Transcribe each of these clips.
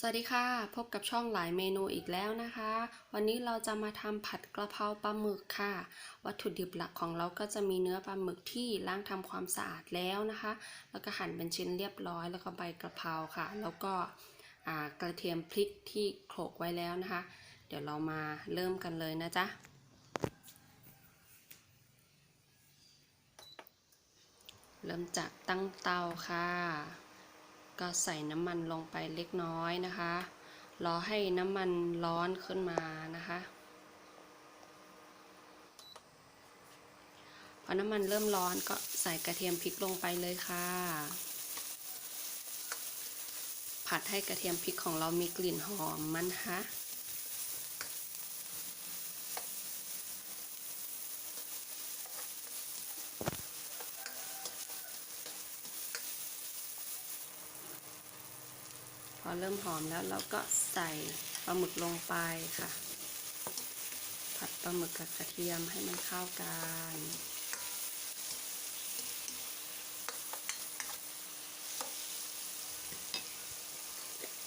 สวัสดีค่ะ พบกับช่องหลายเมนูอีกแล้วนะคะ วันนี้เราจะมาทำผัดกระเพราปลาหมึกค่ะ วัตถุดิบหลักของเราก็จะมีเนื้อปลาหมึกที่ล้างทำความสะอาดแล้วนะคะ แล้วก็หั่นเป็นชิ้นเรียบร้อย แล้วก็ใบกระเพราค่ะ แล้วก็กระเทียมพริกที่โขลกไว้แล้วนะคะ เดี๋ยวเรามาเริ่มกันเลยนะจ๊ะเริ่มจากตั้งเตาค่ะ ก็ใส่น้ำมันลงไปเล็กน้อยนะคะ รอให้น้ำมันร้อนขึ้นมานะคะ พอน้ำมันเริ่มร้อนก็ใส่กระเทียมพริกลงไปเลยค่ะ ผัดให้กระเทียมพริกของเรามีกลิ่นหอมมันนคะ อเริ่มหอมแล้วเราก็ใส่ปลาหมึกลงไปค่ะ ผัดปลาหมึกกับกระเทียมให้มันเข้ากัน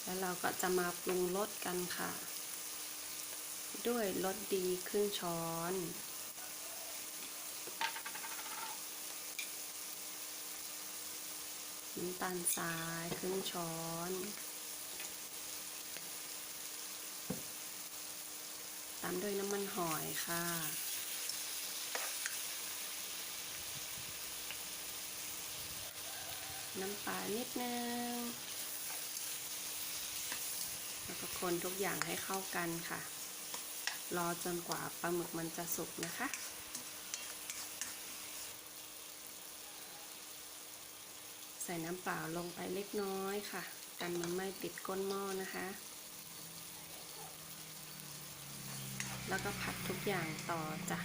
แล้วเราก็จะมาปรุงรสกันค่ะ ด้วยรสดีครึ่งช้อน น้ำตาลทรายครึ่งช้อนามด้วยน้ำมันหอยค่ะน้ำปลานิดนึง แล้วก็คนทุกอย่างให้เข้ากันค่ะ รอจนกว่าปลาหมึกมันจะสุกนะคะ ใส่น้ำเปล่าลงไปเล็กน้อยค่ะ กันมันไม่ติดก้นหม้อนะคะ แล้วก็ผัดทุกอย่างต่อจ้ะ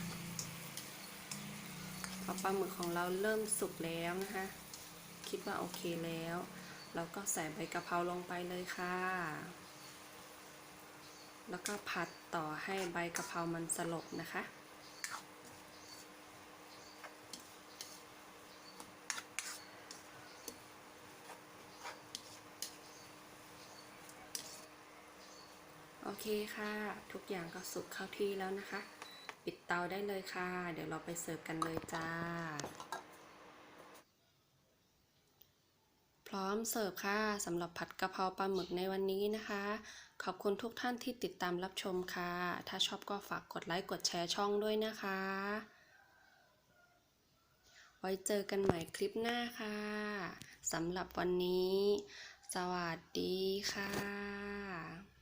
พอปลาหมึกของเราเริ่มสุกแล้วนะคะ คิดว่าโอเคแล้ว เราก็ใส่ใบกะเพราลงไปเลยค่ะ แล้วก็ผัดต่อให้ใบกะเพรามันสลบนะคะ โอเคค่ะ ทุกอย่างก็สุกเข้าที่แล้วนะคะ ปิดเตาได้เลยค่ะ เดี๋ยวเราไปเสิร์ฟกันเลยจ้า พร้อมเสิร์ฟค่ะสำหรับผัดกะเพราปลาหมึกในวันนี้นะคะ ขอบคุณทุกท่านที่ติดตามรับชมค่ะ ถ้าชอบก็ฝากกดไลค์กดแชร์ช่องด้วยนะคะ ไว้เจอกันใหม่คลิปหน้าค่ะสำหรับวันนี้ สวัสดีค่ะ